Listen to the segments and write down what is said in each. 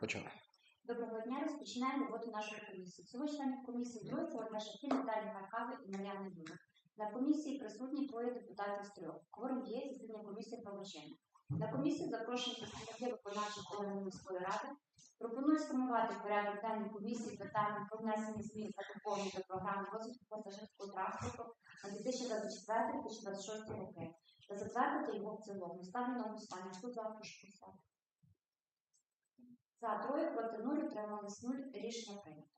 Почали. Доброго дня. Розпочинаємо роботу нашої комісії. Всього членів комісії двоє це Ольга Шахін, Наталія Маркави і Мар'яна Юна. На комісії присутні троє депутатів з трьох. Кворум є, засідання комісії правочинне. На комісію запрошені представники виконавчих органів міської ради. Пропоную сформувати порядок денний комісії питання про внесення змін та доповнень до програми розвитку пасажирського транспорту на 2024-2026 роки та затвердити його в цілому. Ставлю на голосування. Хто за, прошу поставити. За троє проти нуль утримались нуль. Рішення прийнято.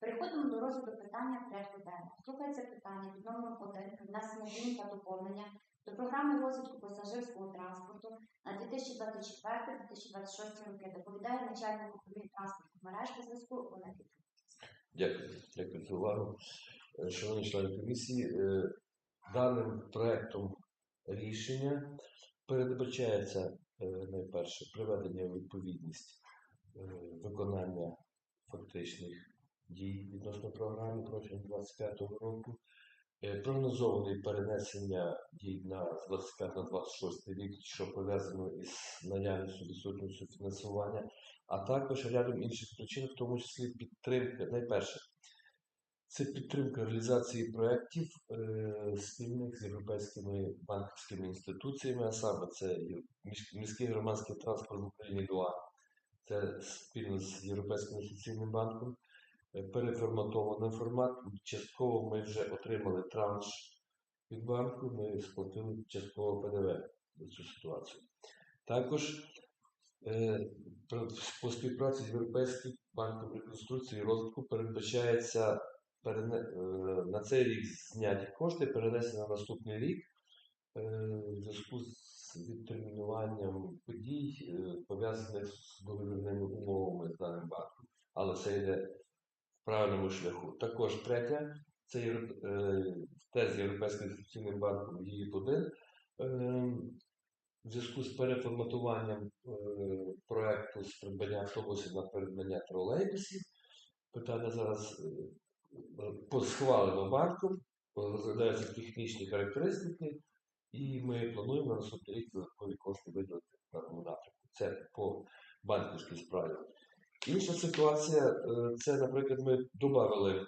Переходимо до розгляду питання порядку денного. Слухається питання під номером 1 про внесення змін та доповнення до програми розвитку пасажирського транспорту на 2024-2026 роки. Доповідає начальник управління транспортних мереж та зв'язку Олег. Дякую, дякую за увагу. Е, Шановні члени комісії, е, даним проектом рішення передбачається е, найперше приведення у відповідність виконання фактичних дій відносно програми протягом 2025 року. Е, Прогнозований перенесення дій на з 25 на 26 рік, що пов'язано із наявністю відсутністю фінансування, а також рядом інших причин, в тому числі підтримки. Найперше, це підтримка реалізації проєктів е, спільних з європейськими банківськими інституціями, а саме це міський громадський транспорт в Україні ДУА, це спільно з Європейським інвестиційним банком, е, переформатований формат. Частково ми вже отримали транш від банку, ми сплатили частково ПДВ за цю ситуацію. Також е, по співпраці з Європейським банком реконструкції і розвитку передбачається е, на цей рік зняті кошти, перенесені на наступний рік в зв'язку з відтермінуванням подій, е, пов'язаних з договірними умовами з даним банком. Але це йде в правильному шляху. Також третя це е, теж з Європейським інвестиційним банком ЄІП 1 в зв'язку з переформатуванням е, проекту з придбання автобусів на придбання тролейбусів. Питання зараз е, е, схвалено банком, розглядаються технічні характеристики, і ми плануємо на наступний рік кошти виділити в напрямку. Це по банківській справі. Інша ситуація е, це, наприклад, ми додали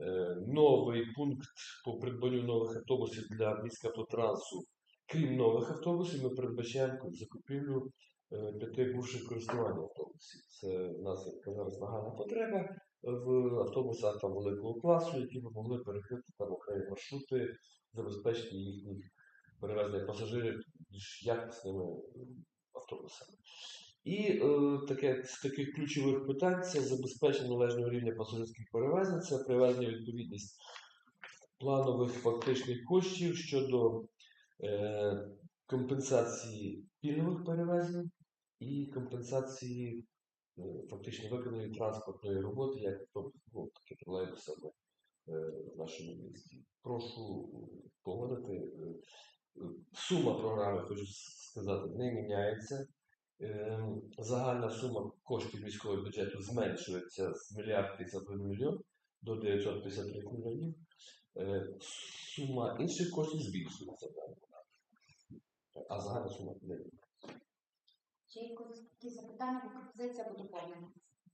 е, новий пункт по придбанню нових автобусів для міськавтотрансу. Крім нових автобусів, ми передбачаємо закупівлю е, п'яти бувших користування автобусів. Це в нас є зараз нагальна потреба в автобусах там великого класу, які б могли перекрити там окремі маршрути, забезпечити їхніх перевезення пасажирів більш якісними автобусами. І е, таке з таких ключових питань це забезпечення належного рівня пасажирських перевезень, це приведення відповідність планових фактичних коштів щодо е, компенсації пільгових перевезень і компенсації е, фактично виконаної транспортної роботи, як то, ну, таке тролейбусами е, в нашому місті. Прошу е, погодити. Сума програми, хочу сказати, не міняється. Е, Загальна сума коштів міського бюджету зменшується з мільярд 51 мільйон до 953 мільйонів. Е, Сума інших коштів збільшується. А загальна сума не міняється. Чи якісь запитання пропозиція або доповнення?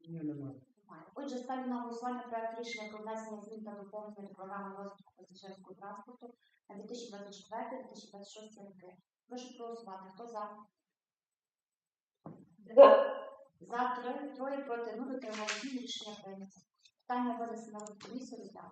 Ні, немає. Немає. Отже, ставлю на голосування проект рішення про внесення змін та доповнення до програми розвитку пасажирського транспорту на 2024-2026 роки. Прошу проголосувати. Хто за? За троє, троє проти нуль, утримали рішення прийнято. Питання винесено в комісію розглянути.